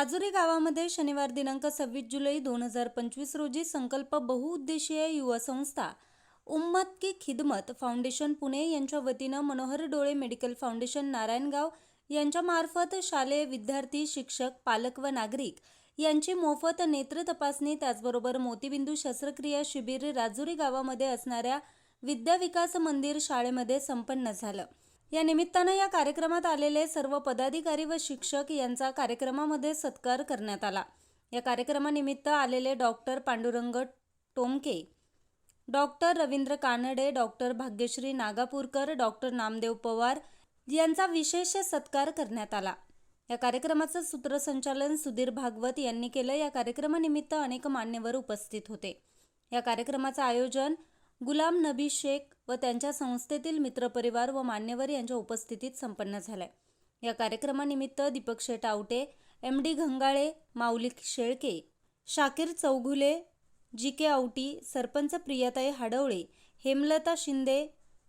राजुरी गावामध्ये शनिवार दिनांक सव्वीस जुलै दोन हजार पंचवीस रोजी संकल्प बहुउद्देशीय युवा संस्था उम्मत की खिदमत फाउंडेशन पुणे यांच्या वतीनं मनोहर डोळे मेडिकल फाउंडेशन नारायणगाव यांच्यामार्फत शालेय विद्यार्थी शिक्षक पालक व नागरिक यांची मोफत नेत्र तपासणी त्याचबरोबर मोतीबिंदू शस्त्रक्रिया शिबिर राजुरी गावामध्ये असणाऱ्या विद्या विकास मंदिर शाळेमध्ये संपन्न झालं. या निमित्तानं या कार्यक्रमात आलेले सर्व पदाधिकारी व शिक्षक यांचा कार्यक्रमामध्ये सत्कार करण्यात आला. या कार्यक्रमानिमित्त आलेले doctor Pandurang Tomke doctor Ravindra Kanade doctor Bhagyashree Nagapurkar doctor Namdev Pawar यांचा विशेष सत्कार करण्यात आला. या कार्यक्रमाचं सूत्रसंचालन सुधीर भागवत यांनी केलं. या कार्यक्रमानिमित्त अनेक मान्यवर उपस्थित होते. या कार्यक्रमाचं आयोजन गुलाम नबी शेख व त्यांच्या संस्थेतील मित्रपरिवार व मान्यवर यांच्या उपस्थितीत संपन्न झालाय. या कार्यक्रमानिमित्त Deepak Sheth Awate M D Ghangale Maulik Shelke Shakir Chaughule G K Awati sarpanch Priyatai Hadwale Hemlata Shinde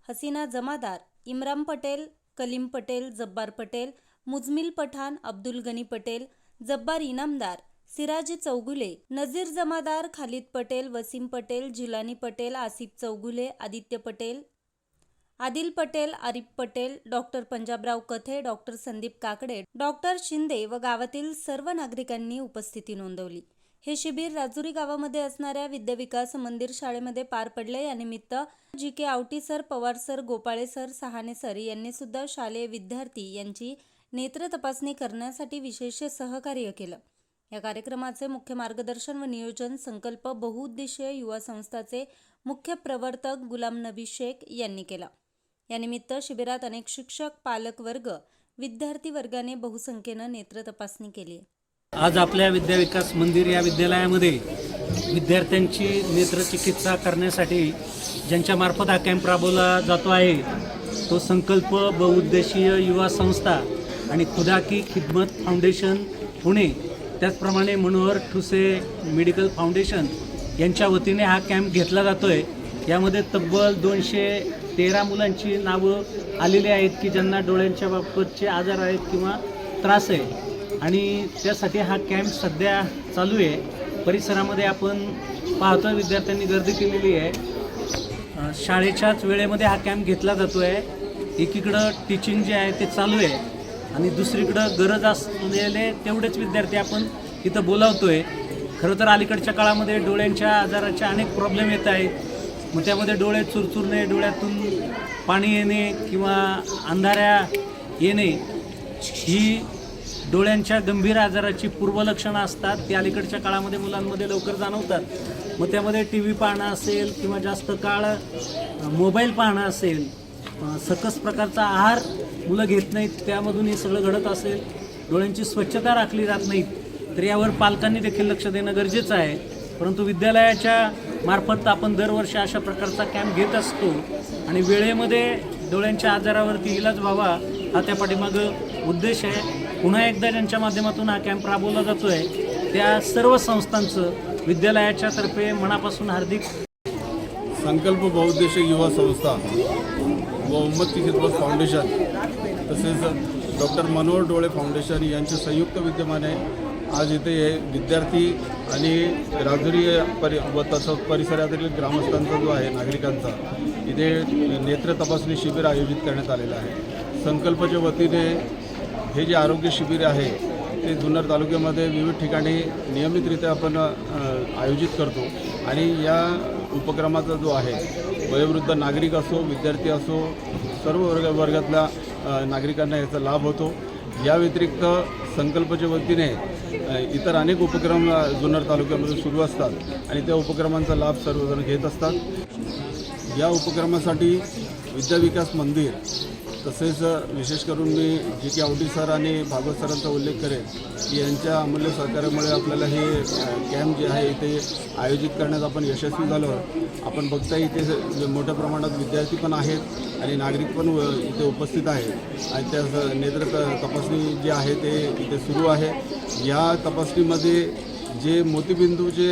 Hasina Jamadar Imram Patel Kalim Patel Jabbar Patel Mujmil Pathan Abdul Gani Patel Jabbar Inamdar Siraj Chougule Nazir Jamadar Khalid Patel Wasim Patel Jilani Patel Asif Chougule Aditya Patel Adil Patel Arif Patel doctor Panjabrao Kathe doctor Sandeep Kakade doctor Shinde व गावातील सर्व नागरिकांनी उपस्थिती नोंदवली. हे शिबिर राजुरी गावामध्ये असणाऱ्या विद्याविकास मंदिर शाळेमध्ये पार पडले. यानिमित्त G K Awati sir Pawar sir Gopale sir Sahane sir यांनी सुद्धा शालेय विद्यार्थी यांची नेत्र तपासणी करण्यासाठी विशेष सहकार्य केलं. या कार्यक्रमाचे मुख्य मार्गदर्शन व नियोजन संकल्प बहुउद्देशीय युवा संस्थाचे मुख्य प्रवर्तक गुलाम नबी शेख यांनी केला. यानिमित्त शिबिरात अनेक शिक्षक पालक वर्ग विद्यार्थी वर्गाने बहुसंख्येनं नेत्र तपासणी केली. आज आपल्या विद्याविकास मंदिर या विद्यालयामध्ये विद्यार्थ्यांची नेत्रचिकित्सा करण्यासाठी ज्यांच्या मार्फत हा कॅम्प राबवला जातो आहे तो संकल्प बहुउद्देशीय युवा संस्था आणि खुदा की खिदमत फाउंडेशन पुणे त्याचप्रमाणे मनोहर ठुसे मेडिकल फाउंडेशन यांच्या वतीने हा कॅम्प घेतला जातो आहे यामध्ये तब्बल दोनशे तेरा मुलांची नावं आलेली आहेत की ज्यांना डोळ्यांच्या बाबतचे आजार आहेत किंवा त्रास आहे. आणि त्यासाठी हा कॅम्प सध्या चालू आहे. परिसरामध्ये आपण पाहतो विद्यार्थ्यांनी गर्दी केलेली आहे. शाळेच्याच वेळेमध्ये हा कॅम्प घेतला जातो आहे एकीकडं टीचिंग जे आहे ते चालू आहे. आणि दुसरीकडं गरज असलेले तेवढेच विद्यार्थी आपण इथं बोलावतोय. खरं तर अलीकडच्या काळामध्ये डोळ्यांच्या आजाराचे अनेक प्रॉब्लेम येत आहेत. मग त्यामध्ये डोळे चुरचुरणे डोळ्यातून पाणी येणे किंवा अंधाऱ्या येणे ही डोळ्यांच्या गंभीर आजाराची पूर्वलक्षणं असतात. ती अलीकडच्या काळामध्ये मुलांमध्ये लवकर जाणवतात. मग त्यामध्ये टी व्ही पाहणं असेल किंवा जास्त काळ मोबाईल पाहणं असेल सकस प्रकारचा आहार मुलं घेत नाहीत त्यामधून हे सगळं घडत असेल. डोळ्यांची स्वच्छता राखली जात नाहीत तर यावर पालकांनी देखील लक्ष देणं गरजेचं आहे. परंतु विद्यालयाच्या मार्फत आपण दरवर्षी अशा प्रकारचा कॅम्प घेत असतो आणि वेळेमध्ये डोळ्यांच्या आजारावरती इलाज व्हावा हा त्या पाठीमागं उद्देश आहे. पुन्हा एकदा ज्यांच्या माध्यमातून हा कॅम्प राबवला जातो आहे त्या सर्व संस्थांचं विद्यालयाच्यातर्फे मनापासून हार्दिक संकल्प बहुउद्देशीय युवा संस्था व उम्मत की खिदमत फाउंडेशन तसेच डॉक्टर मनोहर डोळे फाउंडेशन यांचे संयुक्त विद्यमाने आज इथे हे विद्यार्थी आणि राजुरी परि व तसंच परिसरातील ग्रामस्थांचा जो आहे नागरिकांचा इथे नेत्र तपासणी शिबिर आयोजित करण्यात आलेलं आहे. संकल्पच्या वतीने हे जे आरोग्य शिबिर आहे ते जुन्नर तालुक्यामध्ये विविध ठिकाणी नियमितरित्या आपण आयोजित करतो. आणि या उपक्रमाचा जो आहे वयोवृद्ध नागरिक असो विद्यार्थी असो सर्व वर्ग वर्गातल्या नागरिकांना याचा लाभ होतो. या व्यतिरिक्त संकल्पच्या वतीने इतर अनेक उपक्रम जुन्नर तालुक्यामध्ये सुरू असतात आणि त्या उपक्रमांचा लाभ सर्वजण घेत असतात. या उपक्रमासाठी विद्याविकास मंदिर तसेच विशेष करून मी जी के आवटी सर आणि भागवत सरांचा उल्लेख करेन की यांच्या अमूल्य सहकार्यामुळे आपल्याला हे कॅम्प जे आहे इथे आयोजित करण्यात आपण यशस्वी झालो. आपण बघता इथे मोठ्या प्रमाणात विद्यार्थी पण आहेत आणि नागरिक पण व- इथे उपस्थित आहेत. आणि त्या नेत्र तपासणी जी आहे ते इथे सुरू आहे. या तपासणीमध्ये जे मोतीबिंदूचे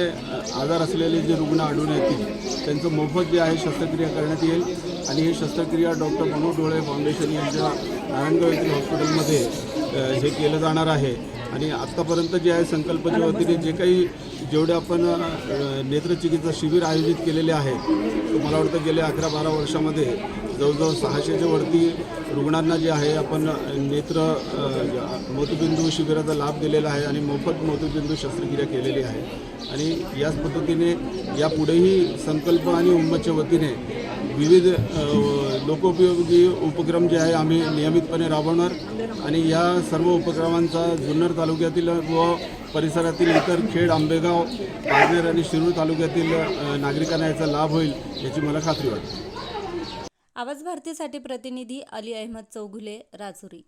आजार असलेले जे रुग्ण आढळून येतील त्यांचं मोफत जे आहे शस्त्रक्रिया करण्यात येईल. आणि ही शस्त्रक्रिया डॉक्टर मनोज डोळे फाउंडेशन यांच्या नारायणगाव येथील हॉस्पिटलमध्ये हे केलं जाणार आहे. आणि आत्तापर्यंत जे आहे संकल्पच्या वतीने जे काही जेवढे आपण नेत्रचिकित्सा शिबिर आयोजित केलेले आहेत मला वाटतं गेल्या अकरा बारा वर्षामध्ये जवळजवळ सहाशेच्या वरती रुग्णांना जे आहे आपण नेत्र अ, मोतीबिंदू शिबिराचा लाभ दिलेला आहे आणि मोफत मोतीबिंदू शस्त्रक्रिया केलेली आहे. आणि याच पद्धतीने यापुढेही संकल्प आणि उम्मतच्या वतीने विविध लोकोपयोगी उपक्रम जे आहे आम्ही नियमितपणे राबवणार. आणि या सर्व उपक्रमांचा जुन्नर तालुक्यातील व परिसरातील इतर खेड आंबेगाव पारनेर आणि शिरूर तालुक्यातील नागरिकांना याचा लाभ होईल याची मला खात्री वाटते. आवाज भारतीसाठी प्रतिनिधी अली अहमद चौघुले राजुरी.